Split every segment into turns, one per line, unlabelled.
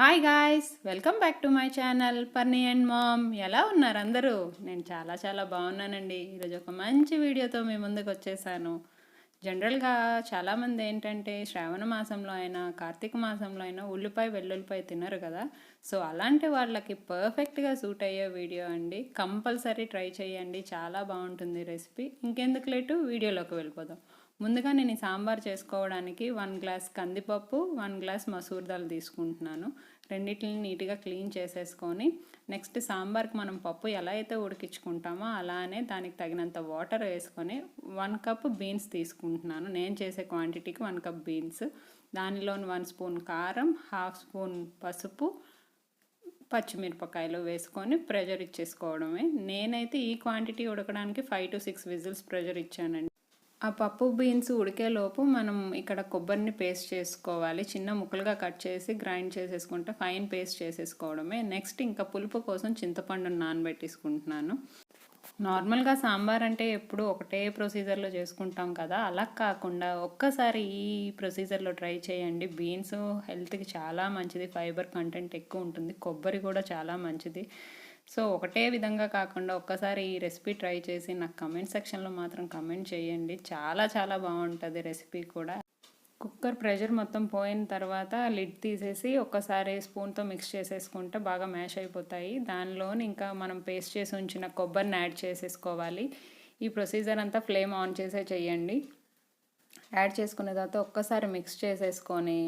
Hi guys welcome back to my channel Parni and mom ఎలా ఉన్నారు అందరూ? నేను చాలా చాలా బాగున్నానండి. ఈరోజు ఒక మంచి వీడియోతో మీ ముందుకు వచ్చేసాను. జనరల్గా చాలామంది ఏంటంటే శ్రావణ మాసంలో అయినా కార్తీక మాసంలో అయినా ఉల్లిపాయ వెల్లుల్లిపాయ తినరు కదా. సో అలాంటి వాళ్ళకి పర్ఫెక్ట్గా సూట్ అయ్యే వీడియో అండి. కంపల్సరీ ట్రై చేయండి. చాలా బాగుంటుంది రెసిపీ. ఇంకెందుకు లేటు? వీడియోలోకి వెళ్ళిపోదాం. ముందుగా నేను ఈ సాంబార్ చేసుకోవడానికి వన్ గ్లాస్ కందిపప్పు వన్ గ్లాస్ మసూర్ దాల్ తీసుకుంటున్నాను. రెండింటిని నీట్గా క్లీన్ చేసేసుకొని నెక్స్ట్ సాంబార్కి మనం పప్పు ఎలా అయితే ఉడికించుకుంటామో అలానే దానికి తగినంత వాటర్ వేసుకొని వన్ కప్ బీన్స్ తీసుకుంటున్నాను. నేను చేసే క్వాంటిటీకి వన్ కప్ బీన్స్. దానిలోని వన్ స్పూన్ కారం హాఫ్ స్పూన్ పసుపు పచ్చిమిరపకాయలు వేసుకొని ప్రెజర్ ఇచ్చేసుకోవడమే. నేనైతే ఈ క్వాంటిటీ ఉడకడానికి five to six whistles pressure ఇచ్చానండి. ఆ పప్పు బీన్స్ ఉడికేలోపు మనం ఇక్కడ కొబ్బరిని పేస్ట్ చేసుకోవాలి. చిన్న ముక్కలుగా కట్ చేసి గ్రైండ్ చేసేసుకుంటే ఫైన్ పేస్ట్ చేసేసుకోవడమే. నెక్స్ట్ ఇంకా పులుపు కోసం చింతపండును నానబెట్టేసుకుంటున్నాను. నార్మల్గా సాంబార్ అంటే ఎప్పుడు ఒకటే ప్రొసీజర్లో చేసుకుంటాం కదా. అలా కాకుండా ఒక్కసారి ఈ ప్రొసీజర్లో ట్రై చేయండి. బీన్స్ హెల్త్కి చాలా మంచిది. ఫైబర్ కంటెంట్ ఎక్కువ ఉంటుంది. కొబ్బరి కూడా చాలా మంచిది. సో ఒకటే విధంగా కాకుండా ఒక్కసారి ఈ రెసిపీ ట్రై చేసి నాకు కమెంట్ సెక్షన్లో మాత్రం కమెంట్ చేయండి. చాలా చాలా బాగుంటుంది రెసిపీ కూడా. కుక్కర్ ప్రెషర్ మొత్తం పోయిన తర్వాత లిడ్ తీసేసి ఒక్కసారి స్పూన్తో మిక్స్ చేసేసుకుంటే బాగా మ్యాష్ అయిపోతాయి. దానిలోని ఇంకా మనం పేస్ట్ చేసి ఉంచిన కొబ్బరిని యాడ్ చేసేసుకోవాలి. ఈ ప్రొసీజర్ అంతా ఫ్లేమ్ ఆన్ చేసే చేయండి. యాడ్ చేసుకున్న తర్వాత ఒక్కసారి మిక్స్ చేసేసుకొని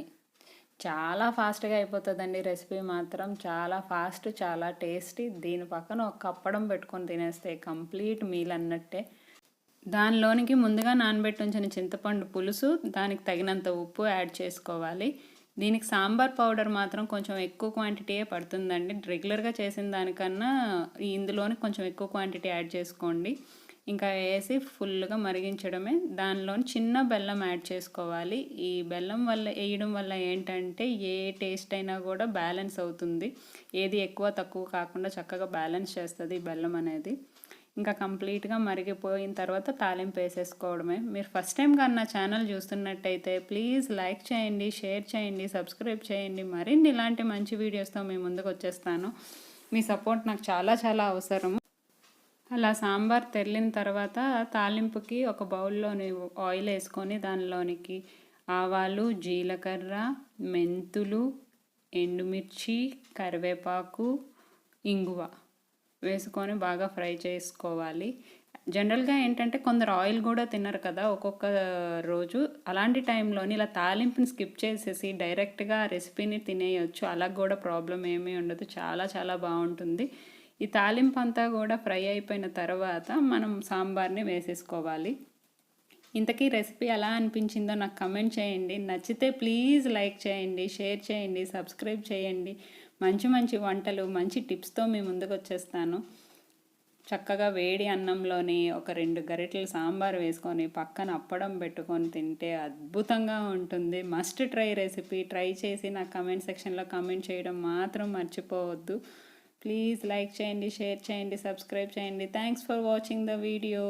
చాలా ఫాస్ట్గా అయిపోతుందండి రెసిపీ మాత్రం. చాలా ఫాస్ట్ చాలా టేస్టీ. దీని పక్కన ఒక అప్పడం పెట్టుకొని తినేస్తే కంప్లీట్ మీల్ అన్నట్టే. దానిలోనికి ముందుగా నానబెట్టి ఉంచిన చింతపండు పులుసు దానికి తగినంత ఉప్పు యాడ్ చేసుకోవాలి. దీనికి సాంబార్ పౌడర్ మాత్రం కొంచెం ఎక్కువ క్వాంటిటీయే పడుతుందండి. రెగ్యులర్గా చేసిన దానికన్నా ఇందులోని కొంచెం ఎక్కువ క్వాంటిటీ యాడ్ చేసుకోండి. ఇంకా వేసి ఫుల్గా మరిగించడమే. దానిలో చిన్న బెల్లం యాడ్ చేసుకోవాలి. ఈ బెల్లం వల్ల వేయడం వల్ల ఏంటంటే ఏ టేస్ట్ అయినా కూడా బ్యాలెన్స్ అవుతుంది. ఏది ఎక్కువ తక్కువ కాకుండా చక్కగా బ్యాలెన్స్ చేస్తుంది ఈ బెల్లం అనేది. ఇంకా కంప్లీట్గా మరిగిపోయిన తర్వాత తాలింపు వేసేసుకోవడమే. మీరు ఫస్ట్ టైం కానీ నా ఛానల్ చూస్తున్నట్టయితే ప్లీజ్ లైక్ చేయండి షేర్ చేయండి సబ్స్క్రైబ్ చేయండి. మరిన్ని ఇలాంటి మంచి వీడియోస్తో మేము ముందుకు వచ్చేస్తాను. మీ సపోర్ట్ నాకు చాలా చాలా అవసరం అలా సాంబార్ తెల్లిన తర్వాత తాలింపుకి ఒక బౌల్లోని ఆయిల్ వేసుకొని దానిలోనికి ఆవాలు జీలకర్ర మెంతులు ఎండుమిర్చి కరివేపాకు ఇంగువ వేసుకొని బాగా ఫ్రై చేసుకోవాలి. జనరల్గా ఏంటంటే కొందరు ఆయిల్ కూడా తినరు కదా ఒక్కొక్క రోజు. అలాంటి టైంలోని ఇలా తాలింపుని స్కిప్ చేసేసి డైరెక్ట్గా రెసిపీని తినేయచ్చు. అలా కూడా ప్రాబ్లం ఏమీ ఉండదు. చాలా చాలా బాగుంటుంది. ఈ తాలింపు అంతా కూడా ఫ్రై అయిపోయిన తర్వాత మనం సాంబార్ని వేసేసుకోవాలి. ఇంతకీ రెసిపీ ఎలా అనిపించిందో నాకు కమెంట్ చేయండి. నచ్చితే ప్లీజ్ లైక్ చేయండి షేర్ చేయండి సబ్స్క్రైబ్ చేయండి. మంచి మంచి వంటలు మంచి టిప్స్తో మీ ముందుకు వచ్చేస్తాను. చక్కగా వేడి అన్నంలోని ఒక రెండు గరిటెలు సాంబార్ వేసుకొని పక్కన అప్పడం పెట్టుకొని తింటే అద్భుతంగా ఉంటుంది. Must try recipe. ట్రై చేసి నా కమెంట్ సెక్షన్లో కమెంట్ చేయడం మాత్రం మర్చిపోవద్దు. ప్లీజ్ లైక్ చేయండి షేర్ చేయండి సబ్స్క్రైబ్ చేయండి thanks for watching the video